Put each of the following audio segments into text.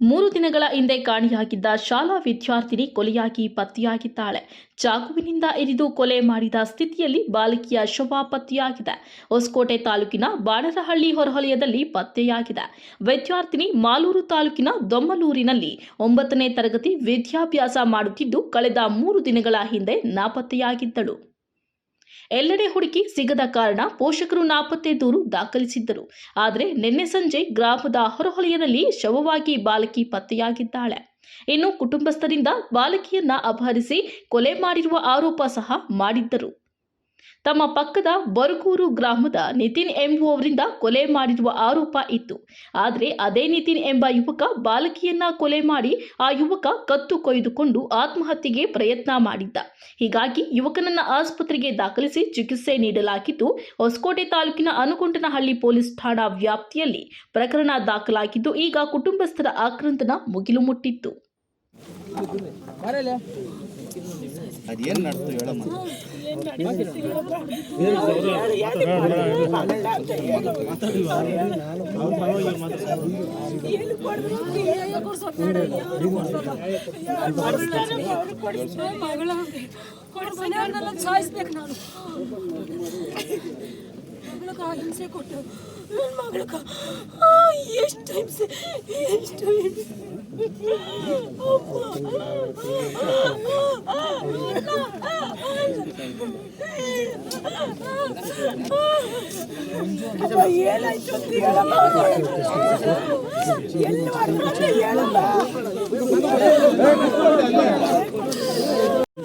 ಮೂರು ದಿನಗಳ ಹಿಂದೆ ಕಾಣೆಯಾಗಿದ್ದ ಶಾಲಾ ವಿದ್ಯಾರ್ಥಿನಿ ಕೊಲೆಯಾಗಿ ಪತ್ತೆಯಾಗಿದ್ದಾಳೆ. ಚಾಕುವಿನಿಂದ ಇರಿದು ಕೊಲೆ ಮಾಡಿದ ಸ್ಥಿತಿಯಲ್ಲಿ ಬಾಲಕಿಯ ಶವ ಪತ್ತೆಯಾಗಿದೆ. ಹೊಸಕೋಟೆ ತಾಲೂಕಿನ ಬಾಣರಹಳ್ಳಿ ಹೊರವಲಯದಲ್ಲಿ ಪತ್ತೆಯಾಗಿದೆ. ವಿದ್ಯಾರ್ಥಿನಿ ಮಾಲೂರು ತಾಲೂಕಿನ ದೊಮ್ಮಲೂರಿನಲ್ಲಿ ಒಂಬತ್ತನೇ ತರಗತಿ ವಿದ್ಯಾಭ್ಯಾಸ ಮಾಡುತ್ತಿದ್ದು, ಕಳೆದ ಮೂರು ದಿನಗಳ ಹಿಂದೆ ನಾಪತ್ತೆಯಾಗಿದ್ದಳು. ಎಲ್ಲೆಡೆ ಹುಡುಕಿ ಸಿಗದ ಕಾರಣ ಪೋಷಕರು ನಾಪತ್ತೆ ದೂರು ದಾಖಲಿಸಿದ್ದರು. ಆದರೆ ನಿನ್ನೆ ಸಂಜೆ ಗ್ರಾಮದ ಹೊರವಲಯದಲ್ಲಿ ಶವವಾಗಿ ಬಾಲಕಿ ಪತ್ತೆಯಾಗಿದ್ದಾಳೆ. ಇನ್ನು ಕುಟುಂಬಸ್ಥರಿಂದ ಬಾಲಕಿಯನ್ನ ಅಪಹರಿಸಿ ಕೊಲೆ ಮಾಡಿರುವ ಆರೋಪ ಸಹ ಮಾಡಿದ್ದರು. ತಮ್ಮ ಪಕ್ಕದ ಬರಕೂರು ಗ್ರಾಮದ ನಿತಿನ್ ಎಂಬುವವರಿಂದ ಕೊಲೆ ಮಾಡಿರುವ ಆರೋಪ ಇತ್ತು. ಆದರೆ ಅದೇ ನಿತಿನ್ ಎಂಬ ಯುವಕ ಬಾಲಕಿಯನ್ನ ಕೊಲೆ ಮಾಡಿ ಆ ಯುವಕ ಕತ್ತು ಕೊಯ್ದುಕೊಂಡು ಆತ್ಮಹತ್ಯೆಗೆ ಪ್ರಯತ್ನ ಮಾಡಿದ್ದ. ಹೀಗಾಗಿ ಯುವಕನನ್ನ ಆಸ್ಪತ್ರೆಗೆ ದಾಖಲಿಸಿ ಚಿಕಿತ್ಸೆ ನೀಡಲಾಗಿದ್ದು, ಹೊಸಕೋಟೆ ತಾಲೂಕಿನ ಅನುಕುಂಟನಹಳ್ಳಿ ಪೊಲೀಸ್ ಠಾಣಾ ವ್ಯಾಪ್ತಿಯಲ್ಲಿ ಪ್ರಕರಣ ದಾಖಲಾಗಿದ್ದು, ಈಗ ಕುಟುಂಬಸ್ಥರ ಆಕ್ರಂದನ ಮುಗಿಲು ಮುಟ್ಟಿತ್ತು. ಅದೇನ್ ನಡ್ತು ಹೇಳಮ್ಮ ಮನೆಯವ್ರನ್ನೆಲ್ಲ ಸಾಯಿಸ್ಬೇಕು ನಾನು ಮಗಳಕ್ಕ ಹಿಂಸೆ ಕೊಟ್ಟು ನನ್ನ ಮಗಳಕ್ಕ ಎಷ್ಟು ಹಿಂಸೆ ಎಷ್ಟು ಹಿಂಸೆ ಅಪ್ಪ, ಏನಾಯ್ತು ಅಂತ ಹೇಳಮ್ಮ ಎಲ್ಲಿ ಮಾಡ್ಕೊಂಡೆ ಹೇಳಮ್ಮ ಮಾತಾಡ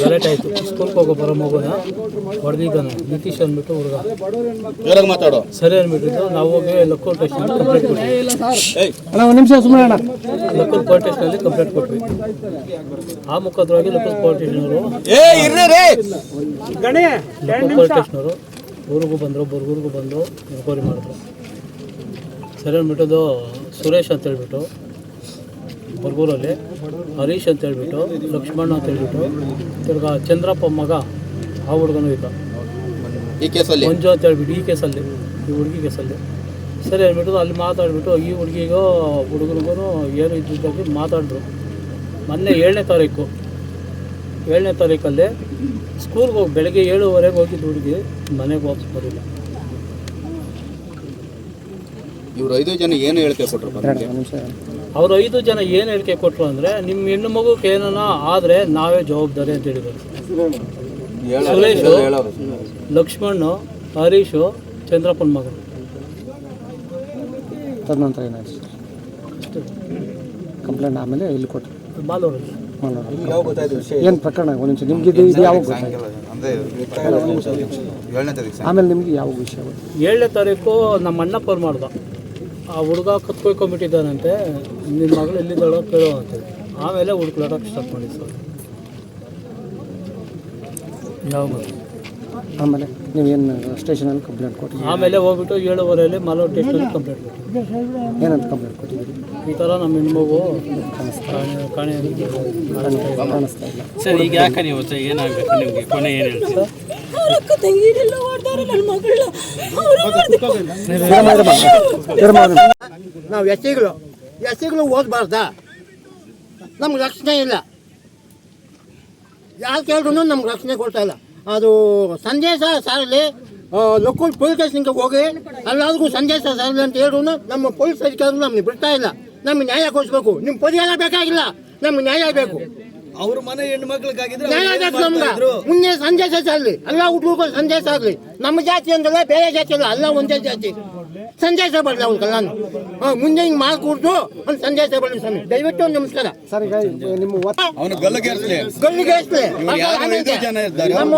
ಗಲಾಟೆ ಆಯಿತು. ಸ್ಕೂಲ್ಗೆ ಹೋಗೋ ಬರೋ ಮಗುನ. ಹೊಡೆದಿದ್ದಾನೆ. ನಿತೀಶ್ ಅಂದ್ಬಿಟ್ಟು ಹುಡುಗ. ಮಾತಾಡೋ ಮಾತಾಡು. ಸರಿ ಅಂದ್ಬಿಟ್ಟಿದ್ದು. ನಾವು ಹೋಗಿ ಲೋಕಲ್ ಟೆಸ್ಟ್ ಕಂಪ್ಲೇಂಟ್ ಕೊಟ್ವಿ. ಲೋಕಲ್ ಪೊಲೀಸ್ ಸ್ಟೇಷನಲ್ಲಿ ಕಂಪ್ಲೇಂಟ್ ಕೊಟ್ವಿ. ಆ ಮುಖಾಂತರವಾಗಿ ಲೋಕಲ್ ಪೊಲೀಸ್ ಸ್ಟೇಷನವರು ಏ ಇರ್ರಿ ರೀ ಲಕ್ಕೂರ್ ಪೊಲೀಸ್ ಸ್ಟೇಷನವರು ಊರಿಗೂ ಬಂದರು ಬುರ್ಗೂರಿಗೂ ಬಂದು ಎನ್ಕ್ವೈರಿ ಮಾಡಿದ್ರು. ಸರಿ ಅಂದ್ಬಿಟ್ಟಿದ್ದು ಸುರೇಶ್ ಅಂತ ಹೇಳ್ಬಿಟ್ಟು ಬರ್ಗೂರಲ್ಲಿ ಹರೀಶ್ ಅಂತ ಹೇಳ್ಬಿಟ್ಟು ಲಕ್ಷ್ಮಣ್ ಅಂತ ಹೇಳ್ಬಿಟ್ಟು ತಿರ್ಗಾ ಚಂದ್ರಪ್ಪ ಮಗ ಆ ಹುಡುಗನೂ ಇದ್ದ. ಈ ಕೇಸಲ್ಲಿ? ಮಂಜು ಅಂತ ಹೇಳ್ಬಿಟ್ಟು ಈ ಕೇಸಲ್ಲಿ ಈ ಹುಡುಗಿ ಕೇಸಲ್ಲಿ. ಸರಿ ಹೇಳ್ಬಿಟ್ಟು ಅಲ್ಲಿ ಮಾತಾಡ್ಬಿಟ್ಟು ಈ ಹುಡುಗಿಗೂ ಹುಡುಗನಿಗೂ ಏನು ಇದ್ದಿದ್ದಾಗಿ ಮಾತಾಡಿದ್ರು. ಮೊನ್ನೆ ಏಳನೇ ತಾರೀಕು ಏಳನೇ ತಾರೀಕಲ್ಲಿ ಸ್ಕೂಲ್ಗೆ ಹೋಗಿ ಬೆಳಗ್ಗೆ ಏಳುವರೆಗೆ ಹೋಗಿದ್ದು ಹುಡುಗಿ ಮನೆಗೆ ವಾಪಸ್ ಬರಲಿಲ್ಲ. ಇವ್ರು ಐದು ಜನ ಏನು ಹೇಳ್ತೇವೆ ಕೊಟ್ಟರು ಅವ್ರು ಐದು ಜನ ಏನು ಹೇಳಿಕೆ ಕೊಟ್ಟರು ಅಂದರೆ ನಿಮ್ಮ ಹೆಣ್ಣು ಮಗುಗೆ ಏನನ ಆದರೆ ನಾವೇ ಜವಾಬ್ದಾರಿ ಅಂತ ಹೇಳಿದರು. ಸುರೇಶು ಲಕ್ಷ್ಮಣ್ಣು ಹರೀಶು ಚಂದ್ರಪ್ಪನ ಮಗ ತದನಂತರ ಏನಾಯ್ತು? ಕಂಪ್ಲೇಂಟ್ ಆಮೇಲೆ ಇಲ್ಲಿ ಕೊಟ್ಟರು ಬಾಲೂರಲ್ಲಿ ಏನು ಪ್ರಕರಣ? ಒಂದು ನಿಮಿಷ ನಿಮ್ಗೆ ಇದು ಇದು ಯಾವಾಗ ಆಮೇಲೆ ನಿಮ್ಗೆ ಯಾವ ವಿಷಯ? ಏಳನೇ ತಾರೀಕು ನಮ್ಮ ಅಣ್ಣ ಫೋನ್ ಮಾಡ್ದ. ಆ ಹುಡುಗ ಕತ್ಕೊಯ್ಕೊಂಬಿಟ್ಟಿದ್ದಾನಂತೆ ನಿನ್ನ ಮಗಳು ಎಲ್ಲಿದ್ದಾಳೋ ಕೇಳೋ ಅಂತ. ಆಮೇಲೆ ಹುಡುಕ್ಲಾಡಕ್ಕೆ ಸ್ಟಾರ್ಟ್ ಮಾಡಿ ಸರ್. ಯಾವ ಆಮೇಲೆ ನೀವೇನು ಸ್ಟೇಷನಲ್ಲಿ ಕಂಪ್ಲೇಂಟ್ ಕೊಟ್ಟು ಆಮೇಲೆ ಹೋಗ್ಬಿಟ್ಟು ಏಳುವರೆಯಲ್ಲಿ ಮಾಲೂರು ಸ್ಟೇಷನಲ್ಲಿ ಕಂಪ್ಲೇಂಟ್ ಕೊಟ್ಟು ಏನಂತ ಕಂಪ್ಲೇಂಟ್ ಕೊಟ್ಟಿದ್ದೀರಿ? ಈ ಥರ ನಮ್ಮ ಹೆಣ್ಮಗು ಮಗು ಕಾಣೆ ಕಾಣಿಸ್ತಾ ಇಲ್ಲ. ಸರ್ ಈಗ ಯಾಕೆ ನೀವು ಏನಾಗಬೇಕು? ನಿಮಗೆ ಕೊನೆ ಏನು ಹೇಳ್ತೀರಾ? ಅವ್ರ ಅಕ್ಕ ತಂಗಿರೆಲ್ಲ ಹೊಡ್ದಾರೆ ನನ್ನ ಮಗಳನ್ನ ನಾವು ಎಸ್ಸಿಗಳು ಎಸ್ಸಿಗಳು ಓದಬಾರ್ದಾ? ನಮ್ಗೆ ರಕ್ಷಣೆ ಇಲ್ಲ. ಯಾರು ಕೇಳಿದ್ರು ನಮ್ಗೆ ರಕ್ಷಣೆ ಕೊಡ್ತಾ ಇಲ್ಲ. ಅದು ಸಂದೇಶ ಸಾರಲಿ ಲೋಕಲ್ ಪೊಲೀಸ್ ಸ್ಟೇಷನ್ಗೆ ಹೋಗಿ ಅಲ್ಲಾದ್ರೂ ಸಂದೇಶ ಸಾರಲಿ ಅಂತ ಹೇಳಿದ್ರು ನಮ್ಮ ಪೊಲೀಸ್ ಅಧಿಕಾರಿಗಳು ನಮ್ಗೆ ಬಿಡ್ತಾ ಇಲ್ಲ. ನಮ್ಗೆ ನ್ಯಾಯ ಕೊಡಿಸ್ಬೇಕು. ನಿಮ್ಮ ಪರಿಹಾರ ಬೇಕಾಗಿಲ್ಲ. ನಮ್ಗೆ ನ್ಯಾಯ ಬೇಕು. ಅವ್ರ ಮನೆ ಹೆಣ್ಣು ಮಕ್ಳಿಗಾಗಿದ್ರೆ ಮುಂದೆ ಸಂದೇಶ ಸಾರಲಿ ಎಲ್ಲ ಹುಡುಗರು ಸಂದೇಶ ಆಗಲಿ. ನಮ್ಮ ಜಾತಿ ಅಂದ್ರೆ ಬೇರೆ ಜಾತಿ ಅಲ್ಲ ಎಲ್ಲ ಒಂದೇ ಜಾತಿ. ಸಂದೇಶ ಬರಲಿ ಅವ್ನ ಕಲ್ಯಾಣ ಮುಂದೆ ಹಿಂಗೆ ಮಾಡ್ಕೊಡ್ತು ಒಂದು ಸಂದೇಶ ಬರಲಿ ಸ್ವಾಮಿ. ದಯವಿಟ್ಟು ಒಂದು ನಮಸ್ಕಾರ. ಸರಿ ನಿಮ್ಮ ಒತ್ತ ಅವನು ನಮ್ಮ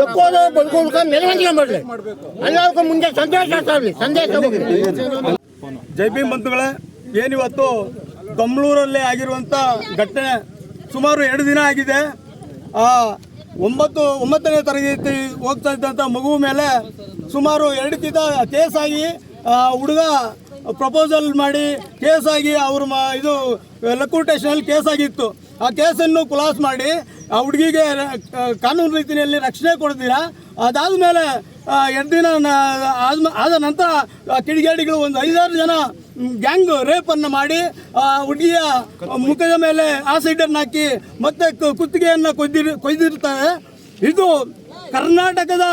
ಲಕ್ಕೋದು ಬಲ್ಕೋಲ್ಕ ಮೆರವಣಿಗೆ ಮಾಡಲಿ. ಎಲ್ಲರಿಗೂ ಮುಂದೆ ಸಂದೇಶ ಆಗ್ಲಿ. ಸಂದೇಶ ಜೈ ಭೀಮ್ ಬಂಧುಗಳೇ ಏನಿವತ್ತು ದಮ್ಳೂರಲ್ಲಿ ಆಗಿರುವಂಥ ಘಟನೆ ಸುಮಾರು ಎರಡು ದಿನ ಆಗಿದೆ. ಒಂಬತ್ತು, ಒಂಬತ್ತನೇ ತರಗತಿ ಹೋಗ್ತಾ ಇದ್ದಂಥ ಮಗು ಮೇಲೆ ಸುಮಾರು ಎರಡು ದಿನ ಕೇಸ್ ಆಗಿ, ಆ, ಹುಡುಗ ಪ್ರಪೋಸಲ್ ಮಾಡಿ ಕೇಸ್ ಆಗಿ ಅವ್ರ ಮ, ಇದು ಕೇಸ್ ಆಗಿತ್ತು. ಆ ಕೇಸನ್ನು ಖುಲಾಸ್ ಮಾಡಿ ಆ ಹುಡುಗಿಗೆ ಕಾನೂನು ರೀತಿಯಲ್ಲಿ ರಕ್ಷಣೆ ಕೊಡ್ತೀರಾ? ಅದಾದಮೇಲೆ ಎರಡು ದಿನ ನ- ಆದ್ಮ- ಆದ ನಂತರ ಕಿಡಿಗೇಡಿಗಳು ಒಂದು ಐದಾರು ಜನ ಗ್ಯಾಂಗ್ ರೇಪನ್ನು ಮಾಡಿ ಹುಡುಗಿಯ ಮುಖದ ಮೇಲೆ ಆಸಿಡನ್ನು ಹಾಕಿ ಮತ್ತೆ ಕುತ್ತಿಗೆಯನ್ನು ಕೊಯ್ದಿರ್ ಕೊಯ್ದಿರ್ತಾರೆ. ಇದು ಕರ್ನಾಟಕದ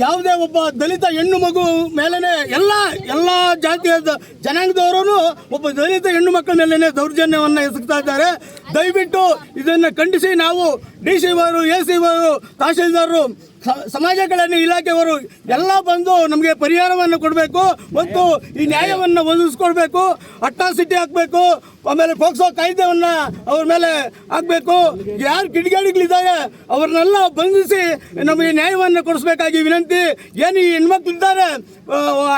ಯಾವುದೇ ಒಬ್ಬ ದಲಿತ ಹೆಣ್ಣು ಮಗು ಮೇಲೇನೆ ಎಲ್ಲ ಎಲ್ಲ ಜಾತಿಯ ಜನಾಂಗದವರು ಒಬ್ಬ ದಲಿತ ಹೆಣ್ಣು ಮಕ್ಕಳ ಮೇಲೇನೆ ದೌರ್ಜನ್ಯವನ್ನು ಎಸಗ್ತಾ ಇದ್ದಾರೆ. ದಯವಿಟ್ಟು ಇದನ್ನು ಖಂಡಿಸಿ ನಾವು ಡಿ ಸಿ ಅವರು ಎ ಸಿ ಅವರು ತಹಶೀಲ್ದಾರರು ಸ- ಸಮಾಜ ಕಲ್ಯಾಣ ಇಲಾಖೆಯವರು ಎಲ್ಲ ಬಂದು ನಮಗೆ ಪರಿಹಾರವನ್ನು ಕೊಡಬೇಕು. ಮತ್ತು ಈ ನ್ಯಾಯವನ್ನು ಒದಗಿಸ್ಕೊಡ್ಬೇಕು. ಅಟ್ರಾಸಿಟಿ ಹಾಕಬೇಕು. ಆಮೇಲೆ ಪೋಕ್ಸೋ ಕಾಯ್ದೆಯನ್ನು ಅವ್ರ ಮೇಲೆ ಹಾಕಬೇಕು. ಯಾರು ಕಿಡಿಗೇಡಿಗಳಿದ್ದಾರೆ ಅವ್ರನ್ನೆಲ್ಲ ಬಂಧಿಸಿ ನಮಗೆ ನ್ಯಾಯವನ್ನು ಕೊಡಿಸ್ಬೇಕಾಗಿ ವಿನಂತಿ. ಏನು ಈ ಹೆಣ್ಮಕ್ಳಿದ್ದಾರೆ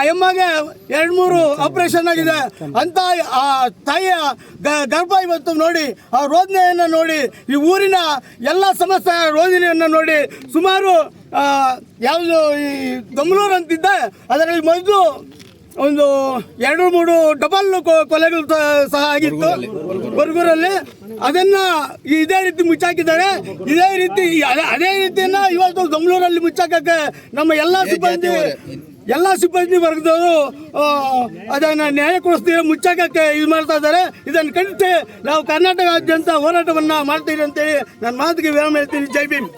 ಎಮ್ಮಗೆ ಎರಡು ಮೂರು ಆಪರೇಷನ್ ಆಗಿದೆ. ಅಂತ ಆ ತಾಯಿಯ ಗರ್ಭ ಇವತ್ತು ನೋಡಿ, ಆ ರೋದನೆಯನ್ನು ನೋಡಿ ಈ ಊರಿನ ಎಲ್ಲ ಸಮಸ್ಯೆ ರೋಹಿಣಿಯನ್ನು ನೋಡಿ ಸುಮಾರು ಯಾವುದು ಈ ದಮ್ಲೂರು ಅಂತಿದ್ದ ಅದರಲ್ಲಿ ಮೊದಲು ಒಂದು ಎರಡು ಮೂರು ಡಬಲ್ ಕೊಲೆಗಳು ಸಹ ಆಗಿತ್ತು. ಬರ್ಗೂರಲ್ಲಿ. ಅದನ್ನ ಇದೇ ರೀತಿ ಮುಚ್ಚಾಕಿದ್ದಾರೆ. ಇದೇ ರೀತಿ ಅದೇ- ಅದೇ ರೀತಿಯನ್ನ ಇವತ್ತು ದಮ್ಲೂರಲ್ಲಿ ಮುಚ್ಚಾಕಕ್ಕೆ ನಮ್ಮ ಎಲ್ಲ ಸಿಬ್ಬಂದಿ ಎಲ್ಲ ಸಿಬ್ಬಂದಿ ವರ್ಗದವರು ಅದನ್ನು ಕೊಡಿಸ್ತೀವಿ, ಮುಚ್ಚಾಕಕ್ಕೆ ಇದು ಮಾಡ್ತಾ ಇದ್ದಾರೆ. ಇದನ್ನು ಖಂಡಿಸಿ ನಾವು ಕರ್ನಾಟಕದಾದ್ಯಂತ ಹೋರಾಟವನ್ನು ಮಾಡ್ತೀವಿ ಅಂತೇಳಿ ನನ್ನ ಮಾತಿಗೆ ವಿರಾಮ ಹೇಳ್ತೀನಿ. ಜೈ ಭೀಮ್.